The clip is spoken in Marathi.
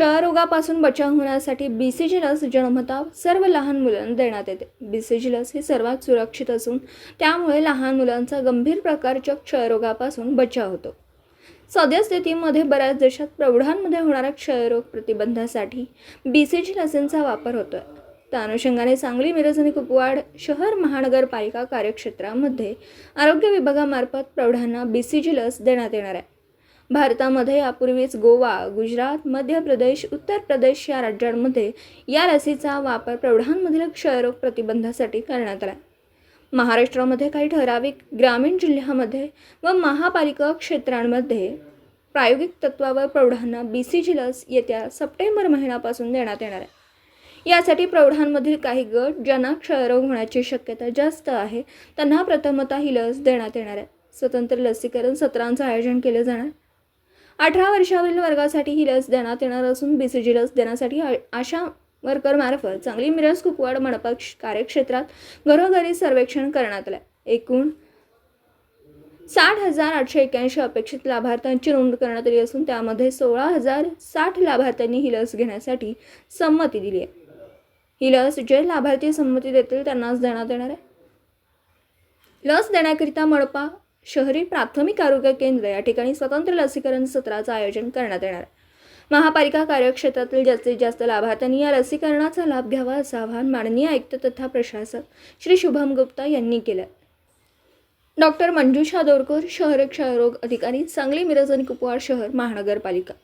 क्षयरोगापासून बचाव होण्यासाठी बी सी जी लस जन्मता सर्व लहान मुलांना देण्यात येते. बी सी जी लस ही सर्वात सुरक्षित असून त्यामुळे लहान मुलांचा गंभीर प्रकारच्या क्षयरोगापासून बचाव होतो. सद्यस्थितीमध्ये बऱ्याच देशात प्रौढांमध्ये होणाऱ्या क्षयरोग प्रतिबंधासाठी बी सी जी लसींचा वापर होतो आहे त्या अनुषंगाने सांगली मिरज आणि कुपवाड शहर महानगरपालिका कार्यक्षेत्रामध्ये आरोग्य विभागामार्फत प्रौढांना बी सी जी लस देण्यात येणार आहे. भारतामध्ये यापूर्वीच गोवा गुजरात मध्य प्रदेश उत्तर प्रदेश या राज्यांमध्ये या लसीचा वापर प्रौढांमधील क्षयरोग प्रतिबंधासाठी करण्यात आला. महाराष्ट्रामध्ये काही ठराविक ग्रामीण जिल्ह्यामध्ये व महापालिका क्षेत्रांमध्ये प्रायोगिक तत्वावर प्रौढांना बी सी जी लस येत्या सप्टेंबर महिन्यापासून देण्यात येणार आहे. यासाठी प्रौढांमधील काही गट ज्यांना क्षयरोग होण्याची शक्यता जास्त आहे त्यांना प्रथमतः ही लस देण्यात येणार आहे. स्वतंत्र लसीकरण सत्रांचं आयोजन केलं जाणार. अठरा वर्षावरील वर्गासाठी ही लस देण्यात येणार असून बी सी जी लस देण्यासाठी आशा वर्करमार्फत चांगली मिरज कुपवाड मनपा क्ष- कार्यक्षेत्रात घरोघरी सर्वेक्षण करण्यात आलं एकूण साठ हजार आठशे एक्याऐंशी अपेक्षित लाभार्थ्यांची नोंद करण्यात आली असून त्यामध्ये सोळा हजार साठ लाभार्थ्यांनी ही लस घेण्यासाठी संमती दिली आहे. ही लस जे लाभार्थी संमती देतील त्यांनाच देण्यात येणार आहे. लस देण्याकरिता मडपा शहरी प्राथमिक आरोग्य केंद्र या ठिकाणी स्वतंत्र लसीकरण सत्राचं आयोजन करण्यात येणार. आहे महापालिका कार्यक्षेत्रातील जास्तीत जास्त लाभार्थ्यांनी या लसीकरणाचा लाभ घ्यावा असं आवाहन माननीय आयुक्त तथा प्रशासक श्री शुभम गुप्ता यांनी केलं. डॉक्टर मंजुषा दोरकर शहर क्षयरोग अधिकारी सांगली मिरज आणि कुपवाड शहर महानगरपालिका.